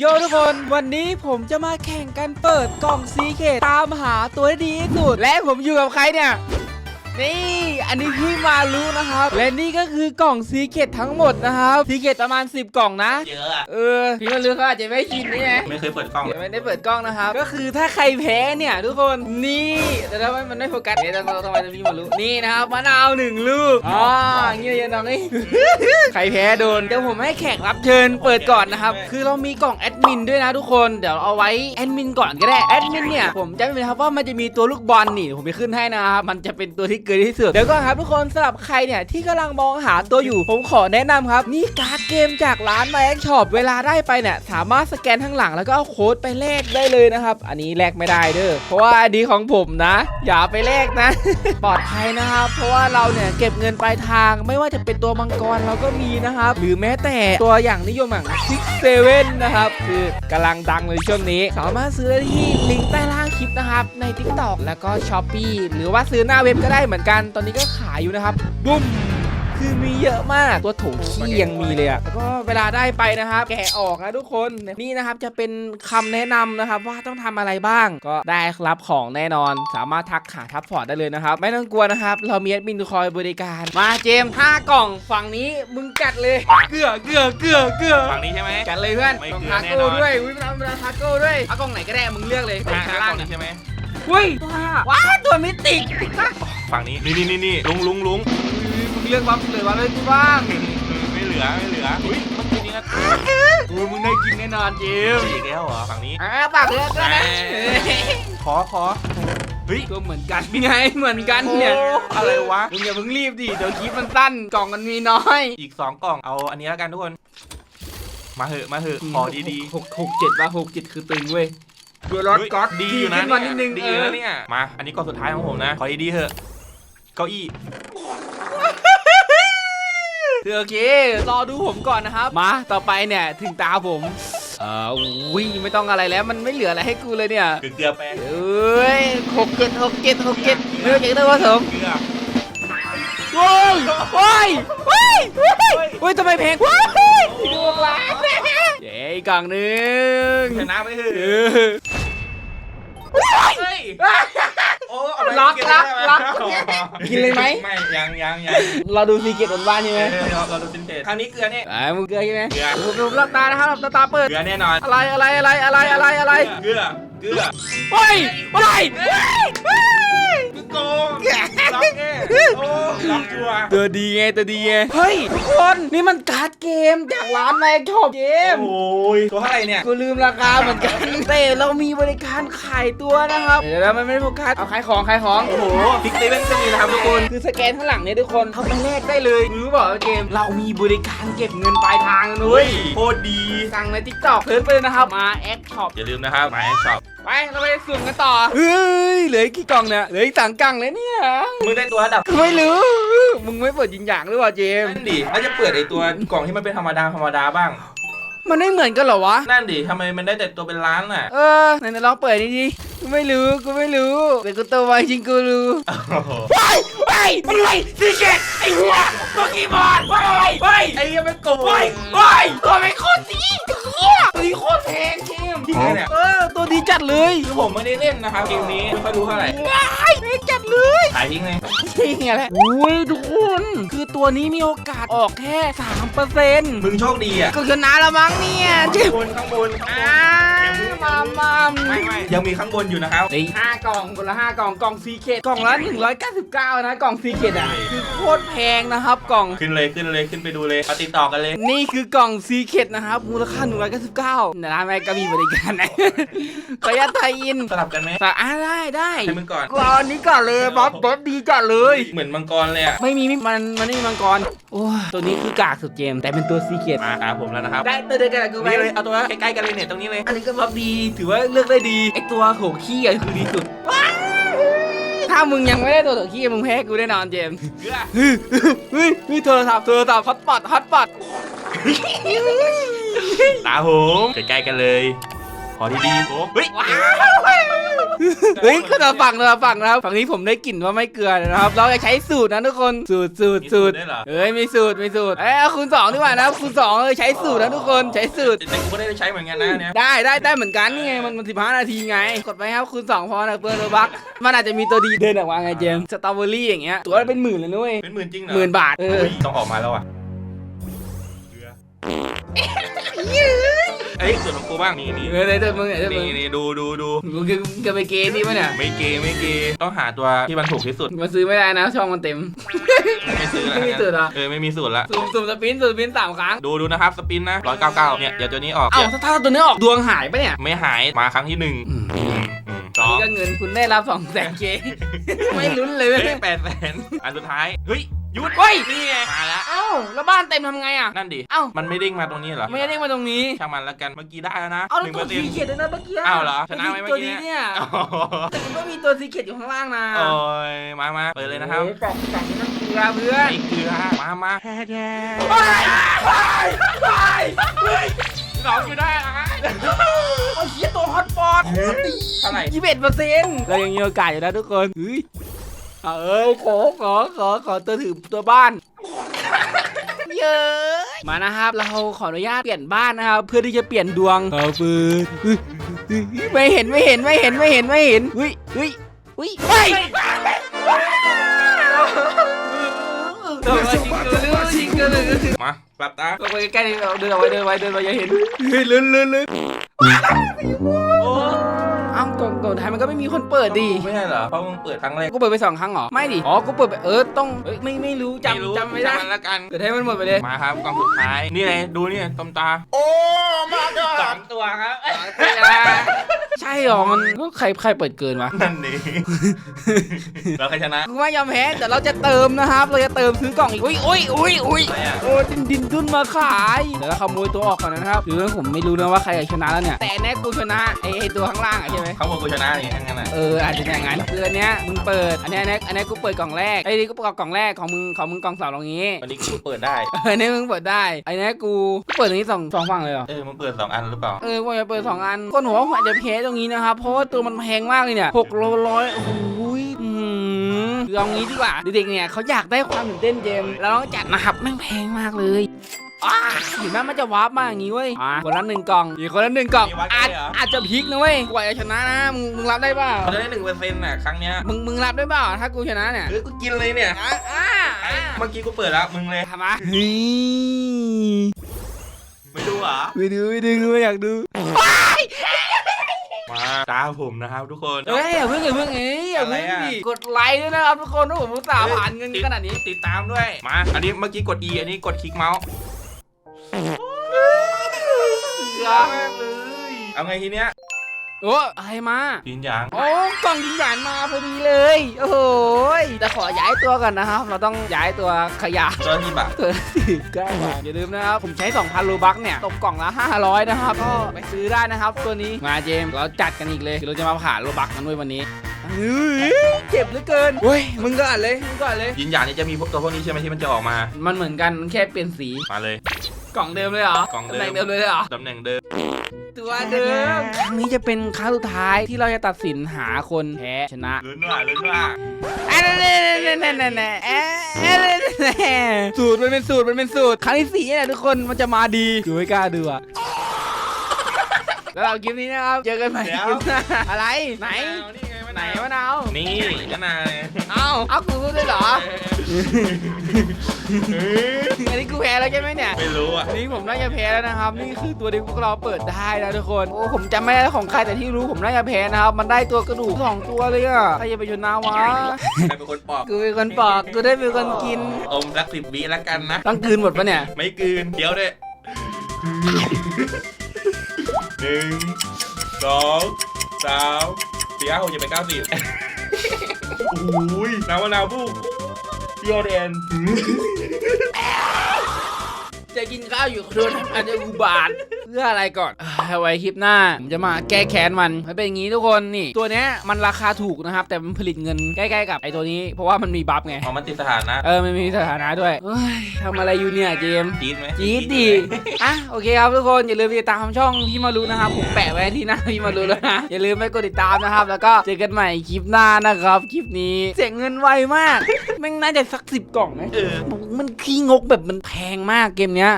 โยทุกคนวันนี้ผมจะมาแข่งกันเปิดกล่องซีเคตตามหาตัวที่ดีที่สุด และผมอยู่กับใครเนี่ย นี่อันนี้พี่มารู้นะครับ และนี่ก็คือกล่องซีเคตทั้งหมดนะครับซีเคตประมาณ 10 กล่องนะ เยอะอะเออพี่มารู้เขาอาจจะไม่ชินนี่ไงไม่เคยเปิดกล้องเดี๋ยวไม่ได้เปิดกล้องนะครับ ก็คือถ้าใครแพ้เนี่ย ทุกคนนี่แต่ถ้ามันมันไม่โฟกัสเนี่ยเราต้องมาพี่มารู้นี่นะครับมะนาวหนึ่งลูกอ๋ออย่างเงี้ยยังน้องนี่ ใครแพ้โดนเดี๋ยวผมให้แขกรับเชิญเปิดก่อนนะครับ คือเรามีกล่องแอดมินด้วยนะทุกคนเดี๋ยวเอาไว้แอดมินก่อนก็ได้แอดมินเนี่ยผมจำไม่ได้ครับว่ามันจะมีตัวลูกบอลนี่ผมไปขึ้นให้นะครับมันจะเป็นตัวที่เกินที่สุดเดี๋ยวก่อนครับทุกคนสำหรับใครเนี่ยที่กำลังมองหาตัวอยู่ ผมขอแนะนำครับ นี่การ์ดเกมจากร้าน My X Shop เวลาได้ไปเนี่ยสามารถสแกนข้างหลังแล้วก็เอาโค้ดไปแลกได้เลยนะครับ อันนี้แลกไม่ได้เด้อเพราะว่าอันนี้ของผมนะ อย่าไปแลกนะ ปลอดภัยนะครับ เพราะว่าเราเนี่ยเก็บเงินปลายทาง ไม่ว่าจะเป็นตัวมังกรเราก็มีนะครับ หรือแม้แต่ตัวอย่างนิยมอย่างซิกเซเว่นนะครับ คือกำลังดังเลยช่วงนี้ สามารถซื้อได้ที่ลิงก์ใต้ล่าง ลิปนะครับใน t ิ k t o k แล้วก็ช h อป e ีหรือว่าซื้อหน้าเว็บก็ได้เหมือนกัน ตอนนี้ก็ขายอยู่นะครับบุ้ม คือมีเยอะมากตัวโถขี้ยังมีเลยอะแล้วก็เวลาได้ไปนะครับ แกะออกนะทุกคนนี่นะครับจะเป็นคำแนะนำนะครับว่าต้องทำอะไรบ้างก็ได้รับของแน่นอน สามารถทักหาทับพอร์ตได้เลยนะครับ ไม่ต้องกลัวนะครับ เรามีแอดมินคอยบริการมาเจมส์ห้ากล่องฝั่งนี้มึงกัดเลยเกลือเกลือเกลือเกลือฝั่งนี้ใช่ไหมกัดเลยเพื่อนไม่ต้องเกลือทาแน่โก้นอนด้วยอุ้ยมันเอาทาโก้ด้วยเอากล่องไหนก็ได้มึงเลือกเลยห้าข้างห้าล่างกล่องเนี่ยนี้ใช่ไหมอุ้ยตัวอะไรอะว้าตัวมิติกฝั่งนี้นี่นี่นี่นี่ลุงลุงลุง มึงเลือกวับเหลือวับเลยกูบ้างไม่เหลือไม่เหลืออุ้ยเมื่อกี้นี้นะโอ้ยมึงได้กินแน่นอนเจมส์อีกแล้วเหรอฝั่งนี้อ่าปากเลือกด้วยนะขอขอเฮ้ยก็เหมือนกันไงเหมือนกันเนี่ยโอ้อะไรวะมึงอย่าเพิ่งรีบดิเดี๋ยวคลิปมันสั้นกล่องมันมีน้อย อีกสองกล่องเอาอันนี้แล้วกันทุกคนมาเหอะมาเหอะขอดีหกหกเจ็ดว่าหกเจ็ดคือตึงเว้ยตัวๆรถเฮ้ยก๊อตดีอยู่นะขึ้นมานิดนึงดีเออยู่อนะเนี่ยมาอันนี้กล่องสุดท้ายของผมนะขอดีๆเหอะเก้าอี้คือ โอเครอดูผมก่อนนะครับมาต่อไปเนี่ยถึงตาผมเอออุ้ยไม่ต้องอะไรแล้วมันไม่เหลืออะไรให้กูเลยเนี่ยเกลือเกลือแป้งเอ้ยหกเจ็ดหกเจ็ดหกเจ็ดเลือกเองได้ว่าสมเกลือโว้ยโว้ยโว้ยโว้ยโว้ยทำไมแพงโว้ยดวงล้านเย้อีกกล่องหนึงชนะไปเถเออะอเฮ้ยโอ้เอาไป ล็อกนล็อกได้ล็อกอ๋อกินเลยไหมไม่ยังยังยังเราดูซีเกตบนบ้านใช่ไหมเออเราเราดูซินเทจครั้งนี้เกลือเนี่ยไอ้มึงเกลือใช่ไหมเกลือผมผมรับตานะครับรับตาตาเปิดเกลือแน่นอนอะไรอะไรอะไรอะไรอะไรอะไรเกลือเกลือเฮ้ยอะไร เฮ้ยเฮ้ยมึงโกงล็อกแน่โอ้ล็อกชัวร์ตัวดีไงตัวดีไงเฮ้ยทุกคนนี่มันการ์ดเกมจากร้านแม็กชอปเกมโอ้ยตัวเท่าไหร่เนี่ยกูลืมราคาเหมือนกันแต่เรามีบริการขายตัวนะครับเดี๋ยวแล้วมันไม่ได้โฟกัสเอาขายของขายของโอ้โหพิกเซเว่นก็มีนะครับทุกคนคือสแกนข้างหลังเนี่ยทุกคนเข้าไปแลกได้เลยรู้เปล่าเกม เรามีบริการเก็บเงินปลายทางนะเฮ้เว้ยยโคตรดีสั่งในทิกตอกเพิ่มไปเลยนะครับมาแอปช็อปอย่าลืมนะครับมาแอนช็อปไปเราไปสุ่มกันต่อ เฮ้ยเหลืออีกกี่กล่องเนี่ยเหลืออีกสามกล่องเลยเนี่ยมึงได้ตัวระดับกูไม่รู้ มึงไม่เปิดยิงหยางหรือเปล่าเจมส์นั่นดิน่าจะเปิดไอตัวกล่องที่มันเป็นธรรมดาธรรมดาบ้าง มันไม่เหมือนกันเหรอวะ นั่นดิทำไมมันได้แต่ตัวเป็นล้านน่ะเออไหนๆลองเปิดนี่ดิกูไม่รู้กูไม่รู้แต่กูโตมาจริงกูรู้โอ้โหไปไปมันอะไรซีเกตไอ้หัวตัวกีบอร์ดไปไปไอ้เหี้ยังไม่โกงไปไปตัวไม่โคตรดีตัว เลยคือผมไม่ได้เล่นนะครับเกมนี้ไม่ค่อยรู้เท่าไหร่ว้ายแพงจัดเลยขายทิ้งเลยจริงไงแหละอุ้ยทุกคน คือตัวนี้มีโอกาสออกแค่สามเปอร์เซ็นต์มึงโชคดีอะก็ชนะแล้วมั้งเนี่ยเจ็ข้างบบนข้างบนข้างบอ่า นมามาไม่ไม่ยังมีข้างบนอยู่นะครับนี่ห้ากล่องคนละห้ากล่องกล่องซีเคทกล่องละ199 นะ กล่องซีเคทอะคือโคตรแพงนะครับกล่อง ขึ้นเลยขึ้นเลยขึ้นไปดูเลยมาติดต่อกันเลย นี่คือกล่องซีเคทนะครับมูลค่า199นะร้านแม่ก็มีบริการนะขออนุญาตไทยอินสลับกันไหมแต่อ่าได้ได้ให้มึงก่อนกูเอาอันนี้ก่อนเลยบ๊อบบ๊อบดีก่อนเลย เหมือนมังกรเลยอะไม่มีไม่มันมันไม่มีมังกรโอ้ยตัวนี้คือกากสุดเจมส์แต่เป็นตัวซีเคทมาตามผมแล้วนะครับได้ตัวเดียวกันกับกูไหมนี่เลยเอาตัวใกล้ๆกันเลยเนี่ยตรงนี้เลยอันนี้ก็รับดีถือว่าเลือกได้ดี ไอตัวโถขี้อะคือดีสุด ถ้ามึงยังไม่ได้ตัวโถขี้มึงแพ้กูแน่นอนเจมส์เกลือเฮ้ยเฮ้ยเฮ้ยโทรศัพท์โทรศัพท์ฮอตปอตฮอตปอต ตาผมใกล้ๆกันเลย ขอดีๆโอ้เฮ้ยว้าวเฮ้ยก็เราฝั่งเราฝั่งนะครับฝั่งนี้ผมได้กลิ่นว่าไม่เกลือนะครับ เราจะใช้สูตรนะทุกคนสูตรสูตรมีสูตรได้วยเหรอเอ้ยมีสูตรมีสูตรเอ้ยเอาคูณสองดีกว่านะคูณสองเออใช้สูตรนะทุกคนใช้สูตรแต่กูก็ได้ใช้เหมือนกันนะอันเนี้ยได้ได้ได้เหมือนกันนี่ไงมันมันสิบห้านาทีไงกดไปครับคูณสองพอนะเปิดโรบักมันอาจจะมีตัวดีเดินออกมาไงเจมส์สตรอเบอรี่อย่างเงี้ยตัวละเป็นหมื่นเลยนุ้ยเป็นหมื่นจริงเหรอหมื่นบาทเออเฮ้ยต้องออกมาแล้วอะ เอ้ยส่วนของกูบ้างนี่นี่เออไหนตัวมึงไหนตัวมึงนี่นี่ดูดูดูมึงคือมึงจะไปเกย์นี่ปะเนี่ยไม่เกย์ไม่เกย์ต้องหาตัวที่มันถูกที่สุด มาซื้อไม่ได้นะช่องมันเต็ม ไม่ซื้อละไม่มีสูตรเหรอ เออไม่มีสูตรละสุ่มสุ่มสปินสุ่มสปินสามครั้ง ดูดูนะครับสปินนะร้อยเก้าเก้าเนี่ยเดี๋ยวตัวนี้ออกเอ้าเนี่ยถ้าถ้าตัวนี้ออกดวงหายปะเนี่ยไม่หายมาครั้งที่หนึ่งอืมอืมสองก็เงินคุณได้รับสองแสนเคไม่ลุ้นเลยเว้ย แปดแสนอันสุดท้ายเฮ้ย หยุดเฮ้ยนี่ไงมาละเอ้าแล้วบ้านเต็มทำไงอะนั่นดิเอ้ามันไม่เด้งมาตรงนี้เหรอไม่ได้มาตรงนี้ช่างมันละกันเมื่อกี้ได้แล้วนะเอาหแล้วนึ่งตัเปวอร์เซ็นซีต์เกตด้วยนะเมื่อกี้อ้าวเหรอชนะไหมเมื่อกี้ตัวนี้เนี่ยอ๋อแต่มันก็มีตัวซีเกตอยู่ข้างล่างนะโอ้ยมามาเปิดเลยนะครับโอ้กล่องกล่องนี้มันเกลือเพื่อน ไอ้เกลือมามาไปไปไปเฮ้ยน้องอยู่ได้อะโอ้ยเหี้ยตัวฮอตปอตเท่าไหร่ ยี่สิบเอ็ดเปอร์เซ็นต์เรายังมีโอกาสอยู่นะทุกคนเฮ้ย เอาเอ้ยขอขอขอขอตัวถือตัวบ้าน เยอะมานะครับเราขออนุญาตเปลี่ยนบ้านนะครับ เพื่อที่จะเปลี่ยนดวงเอาปืนไม่เห็นไม่เห็นไม่เห็นไม่เห็นไม่เห็นเฮ้ยเฮ้ยเฮ้ยเฮ้ยเออจริงเกินเลยจริงเกินเลยมาหลับตาลงไปใกล้ๆเดินเอาไว้เดินไว้เดินไว้อย่าเห็นเฮ้ยลื่นลื่นลื่นโอ้เอ้า กล่องกล่องไทยมันก็ไม่มีคนเปิดดิไม่ใช่เหรอเพราะมึงเปิดครั้งแรกกูเปิดไปสองครั้งเหรอไม่ดิอ๋อกูเปิดไปเออต้องเอ้ยไม่ไม่รู้ไม่รู้จำจำไม่ได้จำมันละกันเกิดให้มันหมดไปเลยมาครับกล่องสุดท้ายนี่เลยดูนี่ต้มตาโอ้มาดสามตัวครับใช่เหรอมันใครใครเปิดเกินวะนั่นดิแล้วใครชนะกูไม่ยอมแพ้แต่เราจะเติมนะครับ เราจะเติมซื้อกล่องอีกอุ้ยอุ้ยอุ้ยอุ้ยอะไรอะโอ้ดินดินดุนมาขายเดี๋ยวเราขโมยตัวออกก่อนนะครับคือผมไม่รู้นะว่าใครจะชนะแล้วเนี่ยแต่แน่กูชนะไอ้ไอ้ตัวข้างล่างอะใช่ไหมเขาบอกกูชนะนี่ทั้งนั้นอะเอออาจจะอย่างนั้นคืออันเนี้ยมึงเปิด อันเนี้ยอันเนี้ยอันเนี้ยกูเปิดกล่องแรกไอ้นี่กูเปิดกล่องแรกของมึงของมึงกล่องสองตรงนี้ วันนี้กูเปิดได้ เออเนี่ยมึงเปิดได้ไอ้เนี้ยกูกูเปิดตรงนี้สองสองฝั่งเลยเหรอ เออมึงเปิดสองอันหรือเปล่า เออว่าจะเปิดสองอันก้นหัวผมอาจจะแพ้ตรงนี้นะครับ เพราะว่าตัวมันแพงมากเลยเนี่ยหกร้อยโอ้โหยอื้อหือคือเอางี้ดีกว่า เด็กๆเนี่ยเขาอยากได้ความตื่นเต้นเจมส์แล้วต้องจัดนะครับแม่งแพงมากเลยอ้าเห็นไหมมันจะวาร์ปมาอย่างงี้เว้ยอะคนละหนึ่งกล่องอีกคนละหนึ่งกล่องมีวัดกันอาจเลยเหรอ อาจจะพลิกนะเว้ยกว่าจะชนะนะมึงมึงรับได้เปล่าเขาจะได้หนึ่งเปอร์เซ็นต์อะครั้งเนี้ยมึงมึงรับได้เปล่าถ้ากูชนะเนี่ยเออกูกินเลยเนี่ยอะอะอะเมื่อกี้กูเปิดแล้วมึงเลยทำมาเฮ้ยไม่ดูเหรอไม่ดูไม่ดูไม่อยากดูมาตาผมนะครับทุกคนเฮ้ยอย่าเพิ่งอย่าเพิ่งเอ้ยอย่าเพิ่งอะไรอะดิกดไลค์ด้วยนะครับทุกคนถ้าผมรู้สาห์ผ่านเงินขนาดนี้ ติดตามด้วย มา อันนี้เมื่อกี้กด E อันนี้กดคลิกเมาส์ เสือเอาไงทีเนี้ยโอ้อะไรมา ยินยาง โอ้กล่องยิงหยานมาพอดีเลย โอ้โหยแต่ขอย้ายตัวก่อนนะครับ เราต้องย้ายตัวขยะตัวที่บาทตัวสิบเก้าบาทอย่าลืมนะครับ ผมใช้ 2,000โลบักเนี่ย ตกกล่องละ 500 นะครับ ก็ไปซื้อได้นะครับ ตัวนี้ มาเจมส์เราจัดกันอีกเลยเดี๋ยวเราจะมาผ่านโลบักกันด้วยวันนี้เฮ้ยเจ็บเหลือเกินเฮ้ย มึงก็อ่านเลย มึงก็อ่านเลย ยินยางนี่จะมีพวกตัวพวกนี้ใช่ไหมที่มันจะออกมา มันเหมือนกัน มันแค่เปลี่ยนสี มาเลย กล่องเดิมเลยเหรอกล่องเดิม ตำแหน่งเดิมเลยเหรอตำแหน่งเดิม ตัวเดิมครั้งนี้จะเป็นครั้งสุดท้ายที่เราจะตัดสินหาคนแพ้ชนะลุ้นว่าลุ้นว่าอะแน่ๆๆๆๆๆเอ๊ะสูตรมันเป็นสูตรมันเป็นสูตรครั้งที่สี่เนี่ยทุกคนมันจะมาดีกูไม่กล้าดูอะแล้วเราคลิปนี้นะครับเจอกันใหม่คลิปหน้าอะไรไหนนี่ไง มะไหนนาวมะนาวนี่มะนาวเอ้าเอากูพูดด้วยเหรออันนี้กูแพ้แล้วใช่ไหมเนี่ย ไม่รู้อะอันนี้ผมน่าจะแพ้แล้วนะครับ นี่คือตัวที่พวกเราเปิดได้นะทุกคนโอ้ผมจำไม่ได้ของใครแต่ที่รู้ผมน่าจะแพ้นะครับ มันได้ตัวกระดูกสองตัวเลยอะใครจะไปชนะวะใครเป็นคนปอกกูเป็นคนปอกกูได้เป็นคนกินอมสักสิบวิแล้วกันนะต้องกลืนหมดปะเนี่ยไม่กลืนเดี๋ยวด้วยหนึ่งสองสาม สี่ห้าหกเจ็ดแปดเก้าสิบโอ้ยน้ำมะนาวบุกเปรี้ยวแดนจะกินข้าวอยู่โดนอาจจะอุบาทเพื่ออะไรก่อน เอ้ยไว้คลิปหน้า ผมจะมาแก้แค้นมันมันเป็นอย่างนี้ทุกคนนี่ ตัวเนี้ยมันราคาถูกนะครับ แต่มันผลิตเงินใกล้ๆกับไอ้ตัวนี้เพราะว่ามันมีบัฟไง อ๋อมันติดสถานะเออมันมีสถานะด้วยเฮ้ยทำอะไรอยู่เนี่ยเจมส์ จี๊ดไหมจี๊ดดีอะโอเคครับทุกคนอย่าลืมไปติดตามช่องพี่มารุนะครับผมแปะไว้ที่หน้าพี่มารุแล้วนะอย่าลืมไปกดติดตามนะครับ แล้วก็เจอกันใหม่คลิปหน้านะครับคลิปนี้เสียเงินไวมากแม่งน่าจะสักสิบกล่องไหมเออ มันขี้งกแบบมันแพงมากเกมเนี้ย